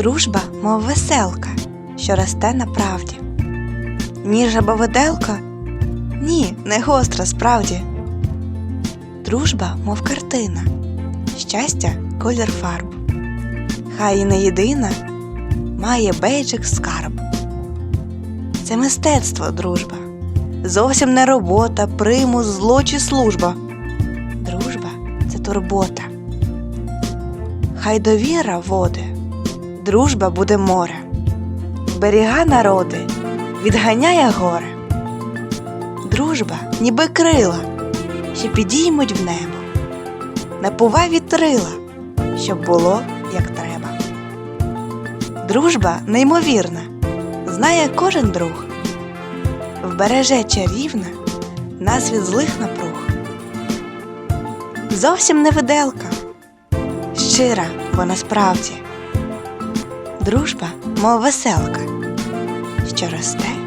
Дружба, мов веселка, що росте на правді. Ніж або виделка? Ні, не гостра справді. Дружба, мов картина, щастя колір фарб. Хай і не єдина, має бейджик скарб. Це мистецтво, дружба. Зовсім не робота, примус, зло чи служба. Дружба це турбота. Хай довіра води, дружба буде море. Берега народи, відганяє горе. Дружба, ніби крила, що підіймуть в небо. Напува вітрила, щоб було як треба. Дружба неймовірна, знає кожен друг. Вбереже чарівна нас від злих напруг. Зовсім не виделка, щира вона справді. Дружба, мов веселка, що росте